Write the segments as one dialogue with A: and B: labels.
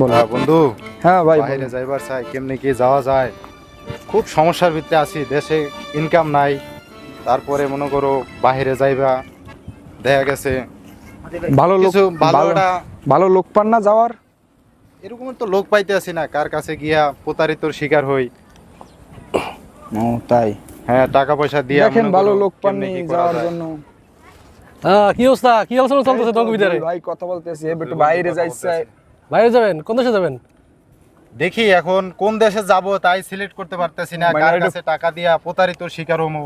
A: বলো।
B: বন্ধু।
A: হ্যাঁ ভাই
B: বাইরে যাইবার চাই কেমনি কি যাওয়া যায়? খুব সমস্যার ভিতরে আছি দেশে ইনকাম নাই তারপরে মনে করো বাইরে যাইবা দেখা গেছে
A: ভালো লোক
B: কিছু ভালো
A: ভালো লোক পান না যাওয়ার?
B: এরকম তো লোক পাইতে আছি না কার কাছে গিয়া প্রতারিতর শিকার হই।
A: ও তাই।
B: হ্যাঁ টাকা পয়সা দিয়া
A: দেখেন ভালো লোক পাননি যাওয়ার জন্য।
C: হ্যাঁ কি অবস্থা? কি অবস্থা চলতেছে তোমার ভিতরে?
A: ভাই কথা বলতেছি একটু বাইরে যাইছে।
C: বাইরে যাবেন? কোন দেশে যাবেন?
B: দেখি এখন কোন দেশে যাব তাই সিলেক্ট করতে পারতেছি না।
A: মানে
B: কার কাছে টাকা দিয়া প্রতারিত শিকার হমু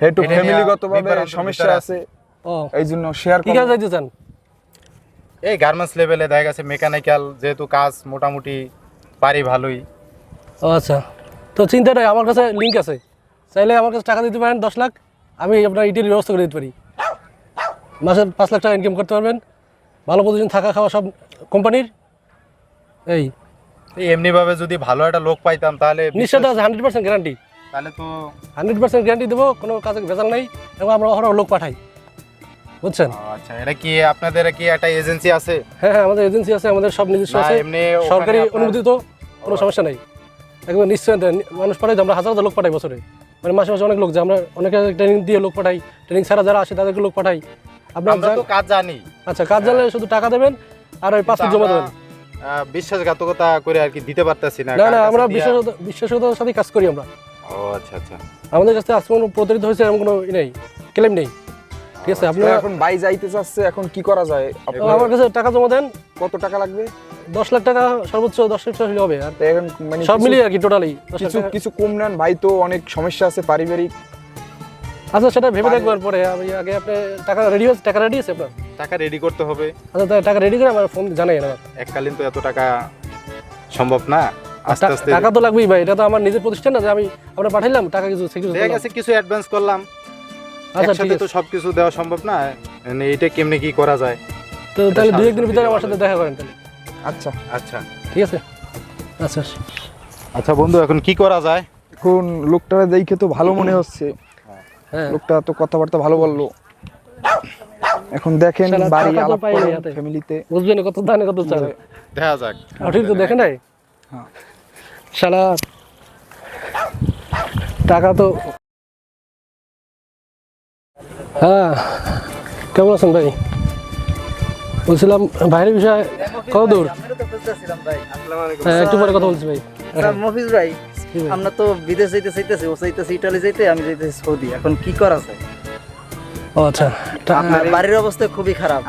A: একটু
B: এটা নিয়ে
A: ফ্যামিলিগত ভাবে
B: বিভ্রান্তির
A: সমস্যা আছে।
C: ও।
A: এই জন্য শেয়ার
C: কি কাজ যাইতে চান
B: এই গার্মেন্টস লেভেলে দেখা গেছে মেকানিক্যাল যেহেতু কাজ মোটামুটি পারি ভালোই।
C: ও আচ্ছা। তো চিন্তা নাই আমার কাছে লিঙ্ক আছে। চাইলে আমার কাছে টাকা দিতে পারেন দশ লাখ। আমি আপনার ইটির ব্যবস্থা করে দিতে পারি। মাসে পাঁচ লাখ টাকা ইনকাম করতে পারবেন। ভালো প্রতিদিন থাকা খাওয়া সব কোম্পানির এই।
B: এই এমনিভাবে যদি ভালো একটা লোক পাইতাম তাহলে
C: নিশ্চয়তা আছে হান্ড্রেড পার্সেন্ট গ্যারান্টি
B: তাহলে তো
C: হান্ড্রেড পার্সেন্ট গ্যারান্টি দেবো কোনো কাজে ভেজাল নেই এবং আমরা ওখানে লোক পাঠাই। বুঝছেন?
B: আচ্ছা এটা কি আপনাদের কি একটা এজেন্সি আছে?
C: হ্যাঁ হ্যাঁ আমাদের এজেন্সি আছে আমাদের সব নিজস্ব আছে।
B: এমনি
C: সরকারি অনুমোদিত কোনো সমস্যা নেই। একবার নিশ্চয়। মানুষ পাঠাই আমরা হাজার হাজার লোক পাঠাই বছরে। মানে মাসে মাসে অনেক লোক যায় আমরা অনেকে ট্রেনিং দিয়ে লোক পাঠাই ট্রেনিং ছাড়া যারা আসে তাদেরকে লোক পাঠাই। আপনার
B: তো কাজ জানি।
C: আচ্ছা কাজ জানলে শুধু টাকা দেবেন আর ওই পাসপোর্ট জমা দেবেন।
B: বিশ্বাসঘাতকতা করে আর কি দিতে পারতেছি না
C: না না আমরা
B: দিয়া-
C: বিশ্বাস বিশ্বাসতার সাথে কাজ করি আমরা।
B: ও আচ্ছা আচ্ছা।
C: আমাদের কাছে আজকে কোনো প্রতারিত হয়েছে এরকম কোনো ই নেই ক্লেম নেই। ঠিক আছে আপনারা
A: এখন বাই যাইতে চাচ্ছে এখন কি করা যায়?
C: তো আমার কাছে টাকা জমা দেন।
A: কত টাকা লাগবে?
C: দশ লাখ টাকা সর্বোচ্চ দশ লাখ টাকা হলে হবে। আর
A: এখন মানে
C: সব মিলিয়ে আর কি টোটালি
A: কিছু কিছু কম নেন ভাই তো অনেক সমস্যা আছে পারিবারিক।
C: আচ্ছা সেটা ভেবে দেখবার পরে আমি আগে আপনি টাকা রেডি আছে টাকা রেডি আছে আপনার?
B: টাকা রেডি করতে হবে।
C: আচ্ছা টাকা রেডি করে আমার ফোন জানাই না।
B: এককালীন তো এত টাকা সম্ভব না। আস্তে আস্তে
C: টাকা তো লাগবেই ভাই এটা তো আমার নিজের প্রতিষ্ঠান না যে আমি আমরা পাঠাইলাম টাকা কিছু সিকিউরিটি
B: দেখা গেছে কিছু অ্যাডভান্স করলাম।
C: আচ্ছা ঠিক
B: একসাথে তো
C: আছে।
B: সবকিছু দেওয়া সম্ভব না। মানে এইটা কেমনে কি করা যায়?
C: তো তাহলে দুই একদিনের ভিতরে আমার
B: সাথে
C: দেখা করেন তাহলে।
A: আচ্ছা।
B: আচ্ছা।
C: ঠিক আছে? আচ্ছা।
B: আচ্ছা বন্ধু এখন কি করা যায়?
A: এখন লোকটারা দেখে তো ভালো মনে হচ্ছে। লোকটা তো কথাবার্তা ভালো বলল। এখন দেখেন বাড়ি আলাপ করেন ফ্যামিলিতে
C: বুঝবেন কত দানে কত চাবে।
B: দেখা যাক।
C: ঠিক তো দেখে নাই?
A: হ্যাঁ।
C: শালা টাকা তো হ্যাঁ কেমন আছেন ভাই? বলছিলাম বাইরের বিষয়ে কত দূর? হ্যাঁ একটু পরে কথা বলছি ভাই।
D: মফিজ ভাই? আমরা তো বিদেশ যাইতে চাইতেছি ও চাইতেছি ইটালি যাইতে আমি যাইতেছি সৌদি। এখন কি করা যায়?
C: আচ্ছা।
D: আপনার বাড়ির অবস্থা খুবই খারাপ।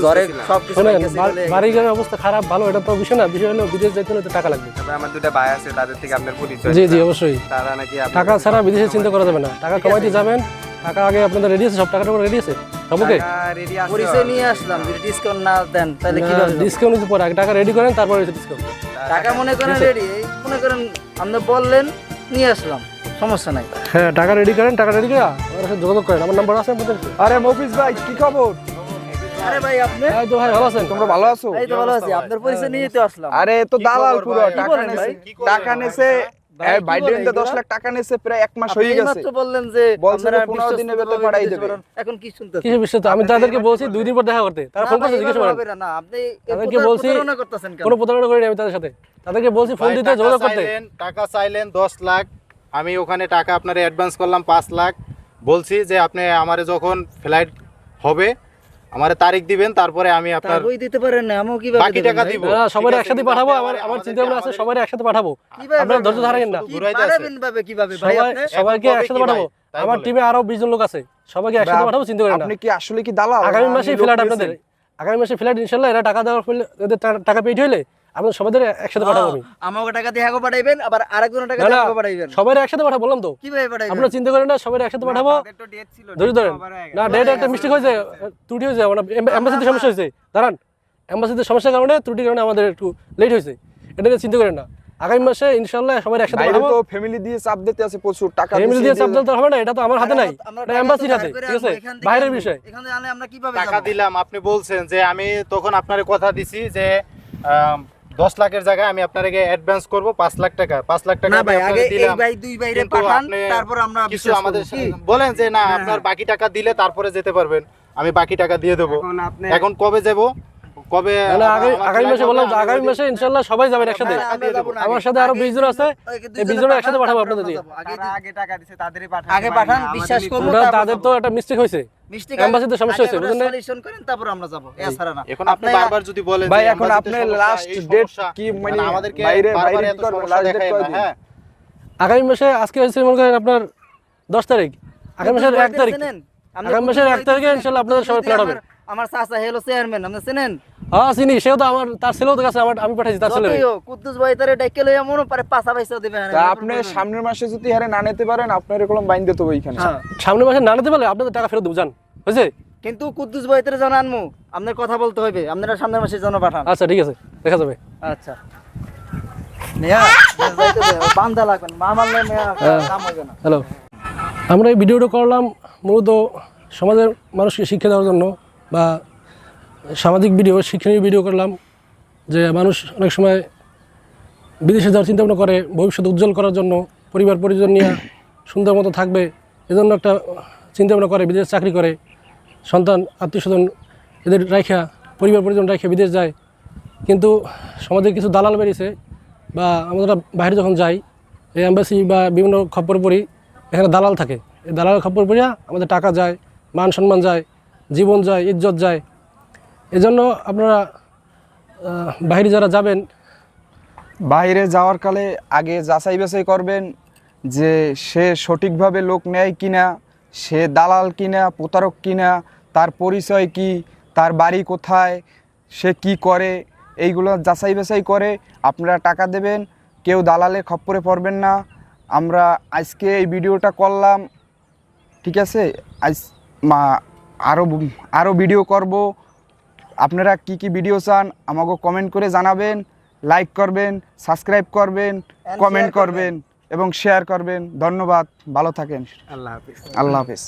D: জ্বরে সব কিছু
C: শোনেন
D: গেছে
C: বা-
D: বলে-
C: বাড়ি ঘরের অবস্থা খারাপ ভালো এটা তো বিষয় না। বিষয় হলো বিদেশ যাইতে হলে তো টাকা লাগবে।
E: তারপরে আমার দুটো ভাই আছে তাদের থেকে আপনার পরিচয়
C: জি জি অবশ্যই।
E: তারা নাকি
C: টাকা ছাড়া বিদেশে চিন্তা করা যাবে না। টাকা কমাইতে যাবেন টাকা আগে আপনাদের রেডি আছে? সব টাকাটা রেডি আছে? সব ওকে
E: টাকা ready আছে।
D: পরিচয় নিয়ে আসলাম যদি ডিসকাউন্ট না দেন তাহলে কীভাবে হবে?
C: ডিসকাউন্ট দিতে পরে আগে। টাকা রেডি করেন তারপরে ডিসকাউন্ট
D: টাকা মনে করেন রেডি মনে করেন আপনি বললেন নিয়ে আসলাম সমস্যা নাই।
C: হ্যাঁ টাকা রেডি করেন টাকা রেডি করে আমার সাথে যোগাযোগ করেন। আমার নাম্বার আছে আপনাদের?
A: আরে মফিজ ভাই কি খবর?
D: আরে ভাই আপনি?
C: এই তো ভাই ভালো আছেন?
A: তোমরা ভালো আছো?
D: এই তো ভালো আছি আপনার পরিচয় নিয়ে তো আসলাম।
A: আরে তো দালাল পুরো টাকা নেছে?
B: কি
A: টাকা নেছে
D: কি
A: বাইডেন? লাখ টাকা নেছে প্রায় এক মাস হয়ে গেছে।
D: এইমাত্র বললেন যে আপনারা
A: 15 দিনের
D: করতে
A: পাঠাই
D: বিদেশ এখন কি শুনতেছেন?
C: কিসের বিষয় তো আমি তাদেরকে বলছি দুই দিন পর দেখা করতে। তারা ফোন করছে জিজ্ঞেস করেন।
D: না। আপনি
C: তাদেরকে বলছি
D: করতেছেন কেন?
C: কোনো প্রতারণা করিনি আমি তাদের সাথে। তাদেরকে বলছি ফোন দিতে যোগাযোগ করতে।
B: চাইলেন, টাকা চাইলেন দশ লাখ। আমি ওখানে টাকা আপনার অ্যাডভান্স করলাম পাঁচ লাখ। বলছি যে আপনি আমারে যখন ফ্লাইট হবে আমারে তারিখ দিবেন তারপরে আমি আপনার
D: বই দিতে পারেন না আমিও কীভাবে
B: বাকি টাকা দিব। আছে,
C: একসাথে পাঠাবো আমার আমার চিন্তা ভাবনা আছে সবার একসাথে পাঠাবো। আপনারা ধৈর্য? ধরেন না।
B: পারবেন
D: পাঠাবেন ভাবে কীভাবে ভাই আপনি?
C: সবাইকে একসাথে পাঠাবো। আমার টিমে আরও বিশ জন লোক আছে। সবাইকে একসাথে পাঠাবো চিন্তা করেন না।
A: আপনি কি আসলে কি দালাল?
C: আগামী মাসে ফ্ল্যাট আপনাদের। আগামী মাসে ফ্ল্যাট ইনশাআল্লাহ এরা টাকা দেওয়ার টাকা পেইড হইলে আপনাদের সবাই একসাথে পাঠাবো আমি।
D: আমাকে টাকা দিয়ে হাগো পাঠাইবেন আবার আরেকজনের টাকা দিয়ে হাগো পাঠাইবেন।
C: সবাই একসাথে পাঠাবো বললাম তো।
D: কীভাবে পাঠাইবেন?
C: আপনারা চিন্তা করেন না সবাই একসাথে পাঠাবো। ধরেন না ডেট একটা মিস্টেক হয়েছে ত্রুটি হয়েছে মানে এম্বাসিতে সমস্যা হয়েছে। দাঁড়ান এম্বাসিতে সমস্যার কারণে ত্রুটির কারণে আমাদের একটু লেট হয়েছে। এটা নিয়ে চিন্তা করেন না। আগামী মাসে ইনশাল্লাহ সবাই একসাথে পাঠাবো।
A: তো ফ্যামিলি দিয়ে চাপ দিতে আছে প্রচুর টাকা
C: ফ্যামিলি দিয়ে চাপ দিতে হবে না এটা তো আমার হাতে নাই।
D: আমরা
C: এটা এম্বাসির হাতে ঠিক আছে? বাইরের বিষয়।
D: এখানে আমরা কীভাবে
B: টাকা দিলাম আপনি বলছেন যে আমি তখন আপনার কথা দিছি যে দশ লাখের জায়গায় আমি আপনাকে অ্যাডভান্স করব পাঁচ লাখ টাকা। পাঁচ লাখ টাকা
D: না ভাই আগে এই ভাই দুই
B: ভাইরে
D: পাঠান তারপর আমরা
B: কিছু আমাদের বলেন যে না
D: হ্যাঁ,
B: আপনার
D: হ্যাঁ।
B: বাকি টাকা দিলে তারপরে যেতে পারবেন। আমি বাকি টাকা দিয়ে দেবো।
E: এখন
B: কবে যাব কবে
C: আগামী মাসে বললাম আগামী মাসে ইনশাল্লাহ সবাই যাবেন একসাথে।
D: আমরা-
C: সাথে আরও বিশ জন আছে। এই বিশ জনের একসাথে পাঠাবো আপনাদের দিয়ে
D: আগে
E: টাকা দিছে তাদেরই পাঠান
D: আগে পাঠান, বিশ্বাস তারপর
C: তাদের তো একটা মিস্টেক হয়েছে।
D: মিষ্টি
C: সমস্যা হয়েছে, বুঝলেন
D: সলিউশন করেন তারপর আমরা যাব। এছাড়া না।
B: এখন আপনি বারবার যদি বলেন
A: ভাই, এখন
B: embassy-তে
A: আপনার
B: সমস্যা,
A: last
B: এই
A: date
B: সমস্যা,
A: কি
B: মানে
A: মানে
B: আমাদেরকে
A: বাইরে- বাইরে
B: এত? হ্যাঁ।
C: আগামী মাসে আজকে হয়েছে মনে করেন আপনার দশ তারিখ। আগামী মাসের এক তারিখ। আগামী মাসের এক তারিখে ইনশাল্লাহ আপনাদের সবাই ফ্ল্যাট হবে।
D: আমার চাচা হেলো চেয়ারম্যান আপনি চেনেন?
C: হ্যাঁ চিনি সেও তো আমার তার ছেলেও তো কাছে আমার আমি পাঠাইছি তার ছেলে
D: যতই হোক, কুদ্দুস ভাই তারে ডাইকে লইয়া মনে পারে পাঁচা পয়সা দিবে
A: আপনি সামনের মাসে যদি হারে না নিতে পারেন আপনার এরকম বাইন দিতে হবে এইখানে।
D: হ্যাঁ।
C: সামনের মাসে না নিতে পারলে আপনাদের টাকা ফেরত দেবো জান। হয়েছে?
D: কিন্তু কুদ্দুস ভাই তারে জানান মু আপনার কথা বলতে হইবে আপনারা সামনের মাসে জন পাঠান।
C: আচ্ছা ঠিক আছে দেখা যাবে।
D: আচ্ছা। হবে
C: হ্যালো। আমরা এই ভিডিওটা করলাম মূলত সমাজের মানুষকে শিক্ষা দেওয়ার জন্য বা সামাজিক ভিডিও, শিক্ষণীয় ভিডিও করলাম, যে মানুষ অনেক সময় বিদেশে যাওয়ার চিন্তা ভাবনা করে, ভবিষ্যৎ উজ্জ্বল করার জন্য, পরিবার, পরিজন নিয়ে সুন্দর মতো থাকবে, এজন্য একটা চিন্তা ভাবনা করে, বিদেশে চাকরি করে, সন্তান আত্মীয় স্বজন এদের রাখা পরিবার, পরিজন রেখে বিদেশ যায়। কিন্তু সমাজে কিছু দালাল বেরিয়েছে, বা আমরা বাইরে যখন যাই, এই অ্যাম্বাসি বা বিভিন্ন খপ্পর পড়ি, এখানে দালাল থাকে। এই দালালের খপ্পর পড়িয়া আমাদের টাকা যায় মান সম্মান যায়, জীবন যায়, ইজ্জত যায়। এজন্য আপনারা বাইরে যারা যাবেন
A: বাইরে যাওয়ার কালে আগে যাচাই বাছাই করবেন যে সে সঠিকভাবে লোক নেয় কিনা, সে দালাল কিনা, প্রতারক কিনা, তার পরিচয় কি, তার বাড়ি কোথায়, সে কি করে, এইগুলো যাচাই বাছাই করে আপনারা টাকা দেবেন। কেউ দালালে খপ্পরে পড়বেন না। আমরা আজকে এই ভিডিওটা করলাম, ঠিক আছে? আজ মা আরও আরও ভিডিও করব। আপনারা কি কি ভিডিও চান আমাকে কমেন্ট করে জানাবেন লাইক করবেন সাবস্ক্রাইব করবেন কমেন্ট করবেন। এবং শেয়ার করবেন। ধন্যবাদ ভালো থাকেন।
E: আল্লাহ হাফিজ।
A: আল্লাহ হাফেজ।